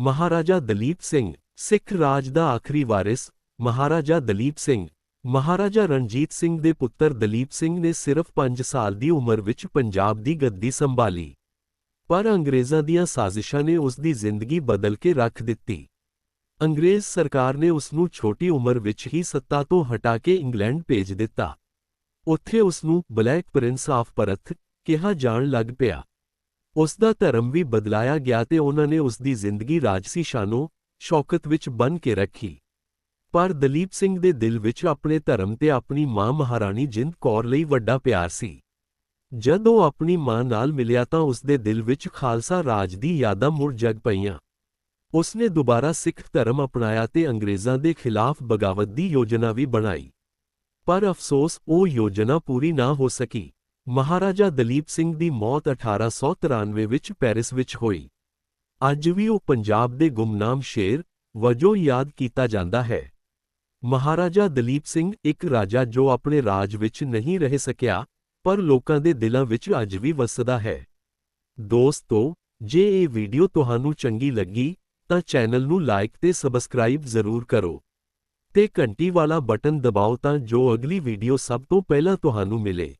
ਮਹਾਰਾਜਾ ਦਲੀਪ ਸਿੰਘ, ਸਿੱਖ ਰਾਜ ਦਾ ਆਖਰੀ ਵਾਰਿਸ, ਮਹਾਰਾਜਾ ਦਲੀਪ ਸਿੰਘ। ਮਹਾਰਾਜਾ ਰਣਜੀਤ ਸਿੰਘ ਦੇ ਪੁੱਤਰ ਦਲੀਪ ਸਿੰਘ ਨੇ ਸਿਰਫ 5 ਸਾਲ ਦੀ ਉਮਰ ਵਿੱਚ ਪੰਜਾਬ ਦੀ ਗੱਦੀ ਸੰਭਾਲੀ। ਪਰ ਅੰਗਰੇਜ਼ਾਂ ਦੀਆਂ ਸਾਜ਼ਿਸ਼ਾਂ ਨੇ ਉਸ ਦੀ ਜ਼ਿੰਦਗੀ ਬਦਲ ਕੇ ਰੱਖ ਦਿੱਤੀ। ਅੰਗਰੇਜ਼ ਸਰਕਾਰ ਨੇ ਉਸ ਨੂੰ ਛੋਟੀ ਉਮਰ ਵਿੱਚ ਹੀ ਸੱਤਾ ਤੋਂ ਹਟਾ ਕੇ ਇੰਗਲੈਂਡ ਭੇਜ ਦਿੱਤਾ। ਉੱਥੇ ਉਸ ਨੂੰ ਬਲੈਕ ਪ੍ਰਿੰਸ ਆਫ ਪਰਥ ਕਿਹਾ ਜਾਣ ਲੱਗ ਪਿਆ। ਉਸ ਦਾ ਧਰਮ ਵੀ ਬਦਲਾਇਆ ਗਿਆ ਤੇ ਉਹਨਾਂ ਨੇ ਉਸ ਦੀ ਜ਼ਿੰਦਗੀ ਰਾਜਸੀ ਸ਼ਾਨੋ ਸ਼ੌਕਤ ਵਿੱਚ ਬਨ ਕੇ ਰੱਖੀ। ਪਰ ਦਲੀਪ ਸਿੰਘ ਦੇ ਦਿਲ ਵਿੱਚ ਆਪਣੇ ਧਰਮ ਤੇ ਆਪਣੀ ਮਾਂ ਮਹਾਰਾਣੀ ਜਿੰਦ ਕੌਰ ਲਈ ਵੱਡਾ ਪਿਆਰ ਸੀ। ਜਦ ਉਹ ਆਪਣੀ ਮਾਂ ਨਾਲ ਮਿਲਿਆ ਤਾਂ ਉਸ ਦੇ ਦਿਲ ਵਿੱਚ ਖਾਲਸਾ ਰਾਜ ਦੀ ਯਾਦਾਂ ਮੁੜ ਜਗ ਪਈਆਂ। ਉਸ ਨੇ ਦੁਬਾਰਾ ਸਿੱਖ ਧਰਮ ਅਪਣਾਇਆ ਤੇ ਅੰਗਰੇਜ਼ਾਂ ਦੇ ਖਿਲਾਫ ਬਗਾਵਤ ਦੀ ਯੋਜਨਾ ਵੀ ਬਣਾਈ। ਪਰ ਅਫਸੋਸ ਉਹ ਯੋਜਨਾ ਪੂਰੀ ਨਾ ਹੋ ਸਕੀ। ਮਹਾਰਾਜਾ ਦਲੀਪ ਸਿੰਘ ਦੀ ਮੌਤ 1893 ਵਿੱਚ ਪੈਰਿਸ ਵਿੱਚ ਹੋਈ। ਅੱਜ ਵੀ ਉਹ ਪੰਜਾਬ ਦੇ ਗੁੰਮਨਾਮ ਸ਼ੇਰ ਵਜੋਂ ਯਾਦ ਕੀਤਾ ਜਾਂਦਾ ਹੈ। ਮਹਾਰਾਜਾ ਦਲੀਪ ਸਿੰਘ ਇੱਕ ਰਾਜਾ ਜੋ ਆਪਣੇ ਰਾਜ ਵਿੱਚ ਨਹੀਂ ਰਹਿ ਸਕਿਆ, ਪਰ ਲੋਕਾਂ ਦੇ ਦਿਲਾਂ ਵਿੱਚ ਅੱਜ ਵੀ ਵਸਦਾ ਹੈ। ਦੋਸਤੋ, ਜੇ ਇਹ ਵੀਡੀਓ ਤੁਹਾਨੂੰ ਚੰਗੀ ਲੱਗੀ, ਤਾਂ ਚੈਨਲ ਨੂੰ ਲਾਈਕ ਤੇ ਸਬਸਕ੍ਰਾਈਬ ਜ਼ਰੂਰ ਕਰੋ। ਤੇ ਘੰਟੀ ਵਾਲਾ ਬਟਨ ਦਬਾਓ ਤਾਂ ਜੋ ਅਗਲੀ ਵੀਡੀਓ ਸਭ ਤੋਂ ਪਹਿਲਾਂ ਤੁਹਾਨੂੰ ਮਿਲੇ।